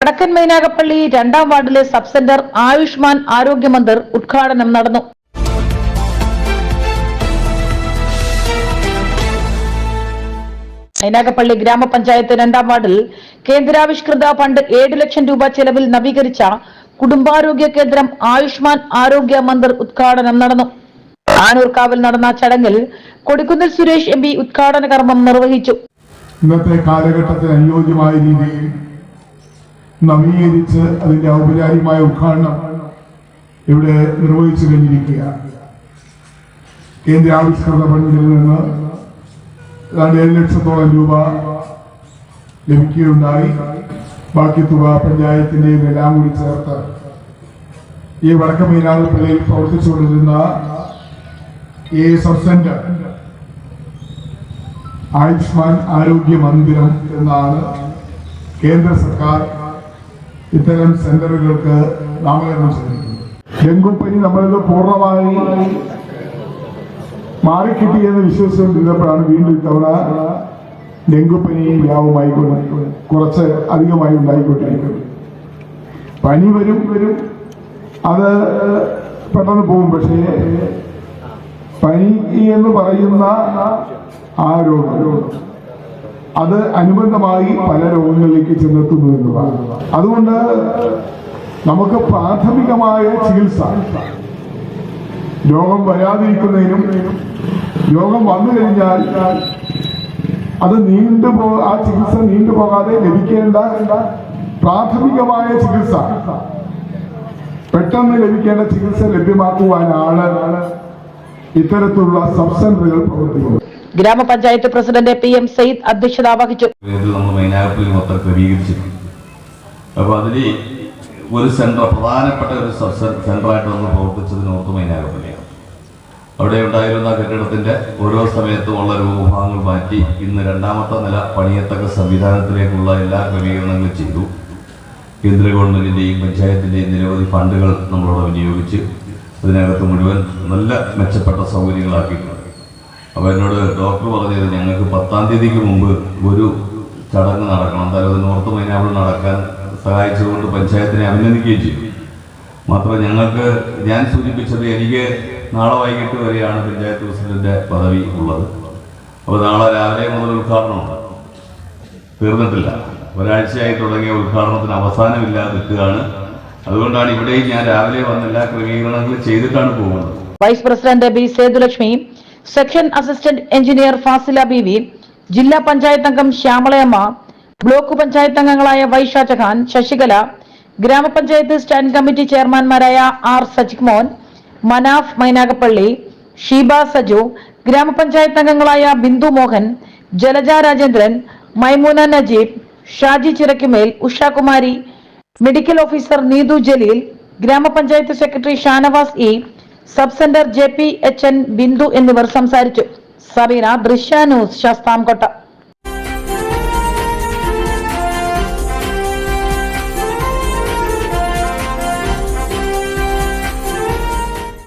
വടക്കൻ മൈനാഗപ്പള്ളി രണ്ടാം വാർഡിലെ സബ് സെന്റർ ആയുഷ്മാൻ ആരോഗ്യ മന്ദിർ ഉദ്ഘാടനം നടന്നു. മൈനാഗപ്പള്ളി ഗ്രാമപഞ്ചായത്ത് രണ്ടാം വാർഡിൽ കേന്ദ്രാവിഷ്കൃത ഫണ്ട് ഏഴ് ലക്ഷം രൂപ ചെലവിൽ നവീകരിച്ച കുടുംബാരോഗ്യ കേന്ദ്രം ആയുഷ്മാൻ ആരോഗ്യ മന്ദിർ ഉദ്ഘാടനം നടന്നു. ആനൂർക്കാവിൽ നടന്ന ചടങ്ങിൽ കൊടിക്കുന്നിൽ സുരേഷ് എം ഉദ്ഘാടന കർമ്മം നിർവഹിച്ചു. ഇന്നത്തെ കാലഘട്ടത്തിന് അനുയോജ്യമായ രീതിയിൽ നവീകരിച്ച് അതിന്റെ ഔപചാരികമായ ഉദ്ഘാടനം ഇവിടെ നിർവഹിച്ചു കഴിഞ്ഞിരിക്കുകയാണ് കേന്ദ്ര ആവിഷ്കൃത ഫണ്ടിൽ നിന്ന് ഏതാണ്ട് ഏഴ് ലക്ഷത്തോളം രൂപ ലഭിക്കുകയുണ്ടായി. ബാക്കി തുക പഞ്ചായത്തിന്റെയും എല്ലാം കൂടി ചേർത്ത് ഈ വടക്ക മീനാഗപ്പള്ളിയിൽ പ്രവർത്തിച്ചുകൊണ്ടിരുന്ന ഈ സബ് സെന്റർ ആയുഷ്മാൻ ആരോഗ്യ മന്ദിരം എന്നാണ് കേന്ദ്ര സർക്കാർ ഇത്തരം സെന്ററുകൾക്ക് നാമകരണം ചെയ്തിട്ടുണ്ട്. ഡെങ്കുപ്പനി നമ്മളിത് പൂർണമായി മാറിക്കിട്ടിയെന്ന് വിശ്വസിച്ചുകൊണ്ടിരുന്നപ്പോഴാണ് വീണ്ടും ഇത്തവണ ഡെങ്കുപ്പനി വ്യാപകമായി കുറച്ച് അധികമായി ഉണ്ടായിക്കൊണ്ടിരിക്കുന്നത്. പനി വരും വരും. അത് പെട്ടെന്ന് പോകും. പക്ഷേ പനി എന്ന് പറയുന്ന ആ രോഗം അത് അനുബന്ധമായി പല രോഗങ്ങളിലേക്ക് ചെന്നെത്തുന്നു എന്നതാണ്. അതുകൊണ്ട് നമുക്ക് പ്രാഥമികമായ ചികിത്സ രോഗം വരാതിരിക്കുന്നതിനും രോഗം വന്നു കഴിഞ്ഞാൽ അത് നീണ്ടുപോ ആ ചികിത്സ നീണ്ടുപോകാതെ ലഭിക്കേണ്ട പ്രാഥമികമായ ചികിത്സ പെട്ടെന്ന് ലഭിക്കേണ്ട ചികിത്സ ലഭ്യമാക്കുവാനാണ് ഇത്തരത്തിലുള്ള സബ് സെന്ററുകൾ പ്രവർത്തിക്കുന്നത്. ഗ്രാമപഞ്ചായത്ത് പ്രസിഡന്റ് പി എം സയ്യിദ് അധ്യക്ഷത വഹിച്ചു. അപ്പോൾ അതിൽ ഒരു സെന്റർ പ്രധാനപ്പെട്ട ഒരു സെന്ററായിട്ട് നമ്മൾ പ്രവർത്തിച്ചത് നോർത്ത് മൈനാഗപ്പള്ളിയാണ് അവിടെ ഉണ്ടായിരുന്ന കെട്ടിടത്തിന്റെ ഓരോ സമയത്തുമുള്ള രൂപഭാഗങ്ങൾ മാറ്റി ഇന്ന് രണ്ടാമത്തെ നില പണിയത്തക്ക സംവിധാനത്തിലേക്കുള്ള എല്ലാ ക്രമീകരണങ്ങളും ചെയ്തു. കേന്ദ്ര ഗവൺമെന്റിന്റെയും പഞ്ചായത്തിന്റെയും നിരവധി ഫണ്ടുകൾ നമ്മളവിടെ വിനിയോഗിച്ച് അതിനകത്ത് മുഴുവൻ നല്ല മെച്ചപ്പെട്ട സൗകര്യങ്ങളാക്കിയിട്ടുണ്ട്. അപ്പോൾ എന്നോട് ഡോക്ടർ പറഞ്ഞത് ഞങ്ങൾക്ക് പത്താം തീയതിക്ക് മുമ്പ് ഒരു ചടങ്ങ് നടക്കണം. എന്തായാലും അത് നോർത്ത് മൈനാപ്പിൾ നടക്കാൻ സഹായിച്ചതുകൊണ്ട് പഞ്ചായത്തിനെ അഭിനന്ദിക്കുകയും ചെയ്തു. മാത്രമല്ല ഞങ്ങൾക്ക് ഞാൻ സൂചിപ്പിച്ചത് എനിക്ക് നാളെ വൈകിട്ട് വരെയാണ് പഞ്ചായത്ത് പ്രസിഡന്റിന്റെ പദവി ഉള്ളത്. അപ്പോൾ നാളെ രാവിലെ മുതൽ ഉദ്ഘാടനമുണ്ട് തീർന്നിട്ടില്ല. ഒരാഴ്ചയായി തുടങ്ങിയ ഉദ്ഘാടനത്തിന് അവസാനമില്ലാതെ നിൽക്കുകയാണ് അതുകൊണ്ടാണ് ഇവിടെയും ഞാൻ രാവിലെ വന്നെല്ലാ ക്രമീകരണങ്ങളും ചെയ്തിട്ടാണ് പോകുന്നത്. Vice president B Sethulakshmi section assistant engineer Fasila B V ജില്ലാ പഞ്ചായത്ത് അംഗം ശ്യാമളയമ്മ ബ്ലോക്ക് പഞ്ചായത്ത് അംഗങ്ങളായ Y Shajahan Sasikala grama panchayat stand committee ചെയർമാൻമാരായ R Sajik Mon Manaf Mynagappally Sheeba Saju grama panchayat അംഗങ്ങളായ Bindu Mohan Jalaja Rajendran Maimoona Najeeb Shaji Chirakkumel Ushakumari medical officer Neethu Jaleel grama panchayat secretary Shanavas E sub centre J P H N Bindu എന്നിവർ സംസാരിച്ചു. സബീന ദൃശ്യ news Sasthamkotta.